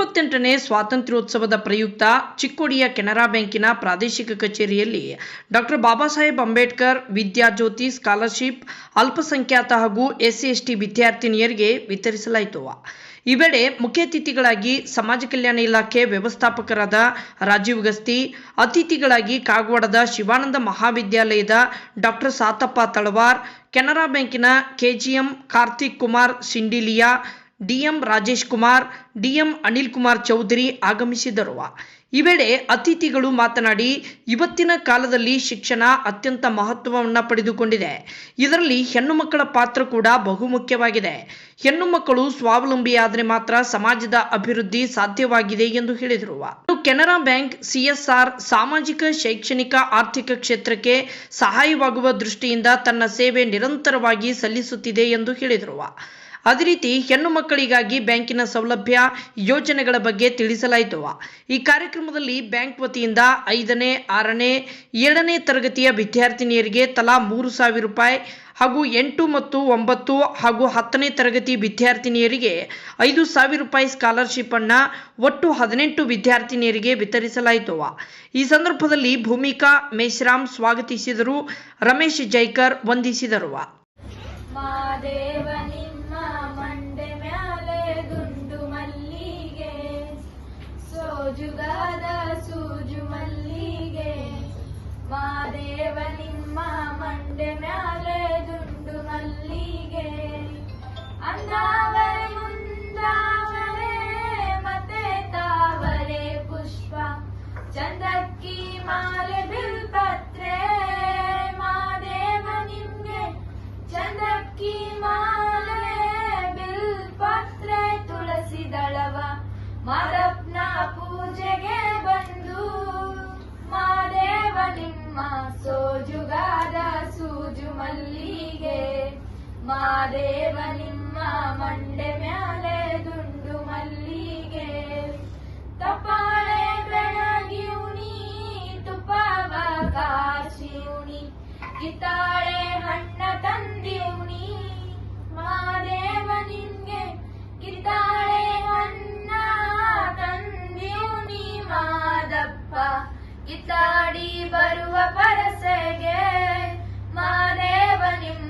ಎಪ್ಪತ್ತೆಂಟನೇ ಸ್ವಾತಂತ್ರ್ಯೋತ್ಸವದ ಪ್ರಯುಕ್ತ ಚಿಕ್ಕೋಡಿಯ ಕೆನರಾ ಬ್ಯಾಂಕಿನ ಪ್ರಾದೇಶಿಕ ಕಚೇರಿಯಲ್ಲಿ ಡಾಕ್ಟರ್ ಬಾಬಾ ಸಾಹೇಬ್ ಅಂಬೇಡ್ಕರ್ ವಿದ್ಯಾಜ್ಯೋತಿ ಸ್ಕಾಲರ್ಶಿಪ್, ಅಲ್ಪಸಂಖ್ಯಾತ ಹಾಗೂ ಎಸ್ಸಿ ಎಸ್ಟಿ ವಿದ್ಯಾರ್ಥಿನಿಯರಿಗೆ ವಿತರಿಸಲಾಯಿತು. ಈ ವೇಳೆ ಮುಖ್ಯ ಅತಿಥಿಗಳಾಗಿ ಸಮಾಜ ಕಲ್ಯಾಣ ಇಲಾಖೆ ವ್ಯವಸ್ಥಾಪಕರಾದ ರಾಜೀವ್ ಗಸ್ತಿ, ಅತಿಥಿಗಳಾಗಿ ಕಾಗವಾಡದ ಶಿವಾನಂದ ಮಹಾವಿದ್ಯಾಲಯದ ಡಾಕ್ಟರ್ ಸಾತಪ್ಪ ತಳವಾರ್, ಕೆನರಾ ಬ್ಯಾಂಕಿನ ಕೆಜಿಎಂ ಕಾರ್ತಿಕ್ ಕುಮಾರ್ ಸಿಂಡಿಲಿಯಾ ಡಿಎಂ ರಾಜೇಶ್ ಕುಮಾರ್, ಡಿಎಂ ಅನಿಲ್ ಕುಮಾರ್ ಚೌಧರಿ ಆಗಮಿಸಿದರು. ಈ ವೇಳೆ ಅತಿಥಿಗಳು ಮಾತನಾಡಿ, ಇವತ್ತಿನ ಕಾಲದಲ್ಲಿ ಶಿಕ್ಷಣ ಅತ್ಯಂತ ಮಹತ್ವವನ್ನು ಪಡೆದುಕೊಂಡಿದೆ. ಇದರಲ್ಲಿ ಹೆಣ್ಣು ಮಕ್ಕಳ ಪಾತ್ರ ಕೂಡ ಬಹುಮುಖ್ಯವಾಗಿದೆ. ಹೆಣ್ಣು ಮಕ್ಕಳು ಸ್ವಾವಲಂಬಿಯಾದರೆ ಮಾತ್ರ ಸಮಾಜದ ಅಭಿವೃದ್ಧಿ ಸಾಧ್ಯವಾಗಿದೆ ಎಂದು ಹೇಳಿದರು. ಕೆನರಾ ಬ್ಯಾಂಕ್, ಸಿಎಸ್ಆರ್ ಸಾಮಾಜಿಕ, ಶೈಕ್ಷಣಿಕ, ಆರ್ಥಿಕ ಕ್ಷೇತ್ರಕ್ಕೆ ಸಹಾಯವಾಗುವ ದೃಷ್ಟಿಯಿಂದ ತನ್ನ ಸೇವೆ ನಿರಂತರವಾಗಿ ಸಲ್ಲಿಸುತ್ತಿದೆ ಎಂದು ಹೇಳಿದರು. ಅದೇ ರೀತಿ ಹೆಣ್ಣು ಮಕ್ಕಳಿಗಾಗಿ ಬ್ಯಾಂಕಿನ ಸೌಲಭ್ಯ ಯೋಜನೆಗಳ ಬಗ್ಗೆ ತಿಳಿಸಲಾಯಿತು. ಈ ಕಾರ್ಯಕ್ರಮದಲ್ಲಿ ಬ್ಯಾಂಕ್ ವತಿಯಿಂದ ಐದನೇ, ಆರನೇ, ಏಳನೇ ತರಗತಿಯ ವಿದ್ಯಾರ್ಥಿನಿಯರಿಗೆ ತಲಾ ಮೂರು ಸಾವಿರ ರೂಪಾಯಿ ಹಾಗೂ ಎಂಟು ಮತ್ತು ಒಂಬತ್ತು ಹಾಗೂ ಹತ್ತನೇ ತರಗತಿ ವಿದ್ಯಾರ್ಥಿನಿಯರಿಗೆ ಐದು ಸಾವಿರ ರೂಪಾಯಿ ಸ್ಕಾಲರ್ಶಿಪ್ ಅನ್ನ ಒಟ್ಟು ಹದಿನೆಂಟು ವಿದ್ಯಾರ್ಥಿನಿಯರಿಗೆ ವಿತರಿಸಲಾಯಿತು. ಈ ಸಂದರ್ಭದಲ್ಲಿ ಭೂಮಿಕಾ ಮೇಶ್ರಾಮ್ ಸ್ವಾಗತಿಸಿದರು, ರಮೇಶ್ ಜೈಕರ್ ವಂದಿಸಿದರು. ಸೋಜುಗಾದ ಸೂಜು ಮಲ್ಲಿಗೆ ಮಾದೇವ ನಿಮ್ಮ ಮಂಡೆ ಮ್ಯಾಲೆ ದುಂಡು ಮಲ್ಲಿಗೆ ಅಂದಾವರೆ ಮುಂದಾವರೆ ಮತ್ತೆ ತಾವರೆ ಪುಷ್ಪ ಚಂದಕ್ಕಿ ಮಾಲೆ ಬಿಲ್ಪತ್ರೆ ಮಾದೇವ ನಿಮ್ಗೆ ಚಂದಕ್ಕಿ ಮಾದಪ್ಪನ ಪೂಜೆಗೆ ಬಂದು, ಮಾದೇವ ನಿಮ್ಮ ಸೋಜುಗಾದ ಸೂಜು ಮಲ್ಲಿಗೆ. ಮಾದೇವ ನಿಮ್ಮ ಮಂಡೆ ಮ್ಯಾಲೆ ದುಂಡು ಮಲ್ಲಿಗೆ. ತಪಾಳೆ ಬೆಳಗಿಯುನಿ ತುಪ್ಪವ ಕಾಶಿಯುನಿ ಕಿತ್ತಾಳೆ